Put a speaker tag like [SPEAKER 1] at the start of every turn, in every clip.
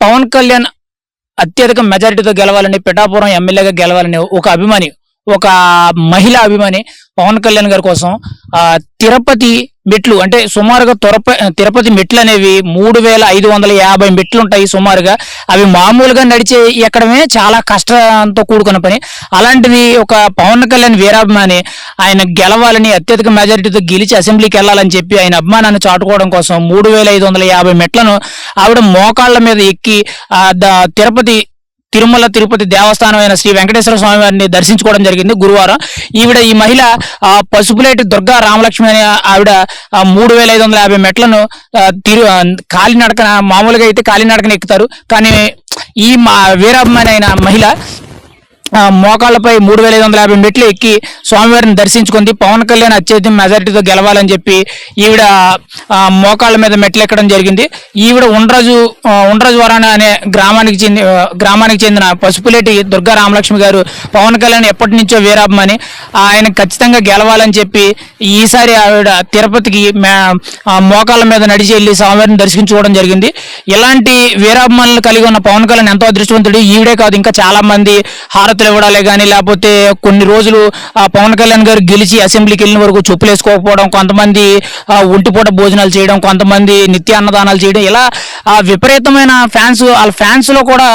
[SPEAKER 1] పవన్ కళ్యాణ్ అత్యధిక మెజారిటీతో గెలవాలని పిఠాపురం ఎమ్మెల్యేగా గెలవాలని ఒక అభిమాని ఒక మహిళా అభిమాని పవన్ కళ్యాణ్ గారి కోసం తిరుపతి మెట్లు అంటే సుమారుగా తొరప తిరుపతి మెట్లు అనేవి మూడు వేల ఐదు వందల యాభై మెట్లు ఉంటాయి సుమారుగా. అవి మామూలుగా నడిచే ఎక్కడమే చాలా కష్టంతో కూడుకున్న పని. అలాంటిది ఒక పవన్ కళ్యాణ్ వీరాభిమాని ఆయన గెలవాలని అత్యధిక మెజారిటీతో గెలిచి అసెంబ్లీకి వెళ్ళాలని చెప్పి ఆయన అభిమానాన్ని చాటుకోవడం కోసం మూడు వేల ఐదు వందల యాభై మెట్లను ఆవిడ మోకాళ్ళ మీద ఎక్కి తిరుపతి తిరుమల తిరుపతి దేవస్థానం అయిన శ్రీ వెంకటేశ్వర స్వామి వారిని దర్శించుకోవడం జరిగింది గురువారం. ఈవిడ ఈ మహిళ ఆ, పసుపులేటి దుర్గా రామలక్ష్మి అనే ఆవిడ మూడు వేల ఐదు వందల యాభై మెట్లను తిరు కాలినడకన మామూలుగా అయితే కాలినడకన ఎక్కుతారు. కానీ ఈ మా వీరాభిమాని అయిన మహిళ మోకాళ్ళపై మూడు వేల ఐదు వందల యాభై మెట్లు ఎక్కి స్వామివారిని దర్శించుకుంది. పవన్ కళ్యాణ్ అత్యధిక మెజారిటీతో గెలవాలని చెప్పి ఈవిడ మోకాళ్ళ మీద మెట్లు ఎక్కడం జరిగింది. ఈవిడ ఉండ్రజు ఉండ్రజు వరాణ అనే గ్రామానికి చెంది గ్రామానికి చెందిన పసుపులేటి దుర్గా రామలక్ష్మి గారు పవన్ కళ్యాణ్ ఎప్పటి నుంచో వీరాభమని. ఆయన ఖచ్చితంగా గెలవాలని చెప్పి ఈసారి ఆవిడ తిరుపతికి మోకాళ్ళ మీద నడిచి వెళ్ళి స్వామివారిని దర్శించుకోవడం జరిగింది. ఇలాంటి వీరాభిమానులు కలిగి ఉన్న పవన్ కళ్యాణ్ ఎంతో అదృష్టవంతుడు. ఈవిడే కాదు ఇంకా చాలా మంది హారతులు ఇవ్వడాలే కానీ లేకపోతే కొన్ని రోజులు ఆ పవన్ కళ్యాణ్ గారు గెలిచి అసెంబ్లీకి వెళ్ళిన వరకు చెప్పులు వేసుకోకపోవడం కొంతమంది ఒంటిపూట భోజనాలు చేయడం కొంతమంది నిత్య అన్నదానాలు చేయడం ఇలా ఆ విపరీతమైన ఫ్యాన్స్ వాళ్ళ ఫ్యాన్స్లో కూడా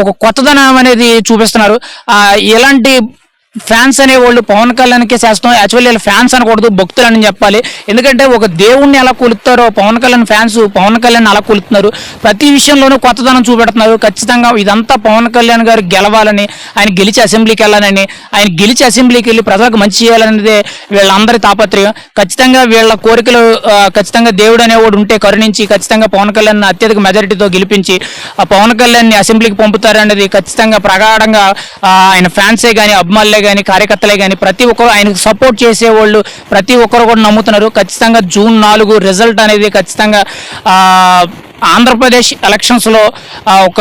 [SPEAKER 1] ఒక కొత్తదనం అనేది చూపిస్తున్నారు. ఇలాంటి ఫ్యాన్స్ అనే వాళ్ళు పవన్ కళ్యాణ్కి శాస్త్రం యాక్చువల్లీ వీళ్ళు ఫ్యాన్స్ అనకూడదు భక్తులు అని చెప్పాలి. ఎందుకంటే ఒక దేవుణ్ణి ఎలా కొలుస్తారో పవన్ కళ్యాణ్ ఫ్యాన్స్ పవన్ కళ్యాణ్ అలా కొలుతున్నారు ప్రతి విషయంలోనూ కొత్తదనం చూపెడుతున్నారు. ఖచ్చితంగా ఇదంతా పవన్ కళ్యాణ్ గారు గెలవాలని ఆయన గెలిచి అసెంబ్లీకి వెళ్ళాలని ఆయన గెలిచి అసెంబ్లీకి వెళ్ళి ప్రజలకు మంచి చేయాలనేదే వీళ్ళందరి తాపత్రయం. ఖచ్చితంగా వీళ్ళ కోరికలు ఖచ్చితంగా దేవుడు అనేవాడు ఉంటే కరుణించి ఖచ్చితంగా పవన్ కళ్యాణ్ అత్యధిక మెజారిటీతో గెలిపించి ఆ పవన్ కళ్యాణ్ని అసెంబ్లీకి పంపుతారనేది ఖచ్చితంగా ప్రగాఢంగా ఆయన ఫ్యాన్సే కానీ అభిమానులే కానీ కార్యకర్తలే కానీ ప్రతి ఒక్కరు ఆయనకు సపోర్ట్ చేసేవాళ్ళు ప్రతి ఒక్కరు కూడా నమ్ముతున్నారు. ఖచ్చితంగా జూన్ నాలుగు రిజల్ట్ అనేది ఖచ్చితంగా ఆంధ్రప్రదేశ్ ఎలక్షన్స్లో ఒక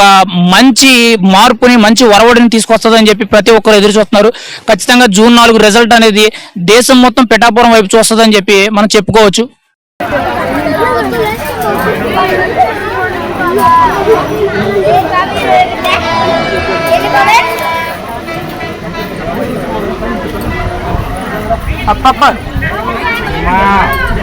[SPEAKER 1] మంచి మార్పుని మంచి ఒరవడిని తీసుకొస్తుందని చెప్పి ప్రతి ఒక్కరు ఎదురు చూస్తున్నారు. ఖచ్చితంగా జూన్ నాలుగు రిజల్ట్ అనేది దేశం మొత్తం పిఠాపురం వైపు చూస్తుందని చెప్పి మనం చెప్పుకోవచ్చు.
[SPEAKER 2] Apa, apa? Wow.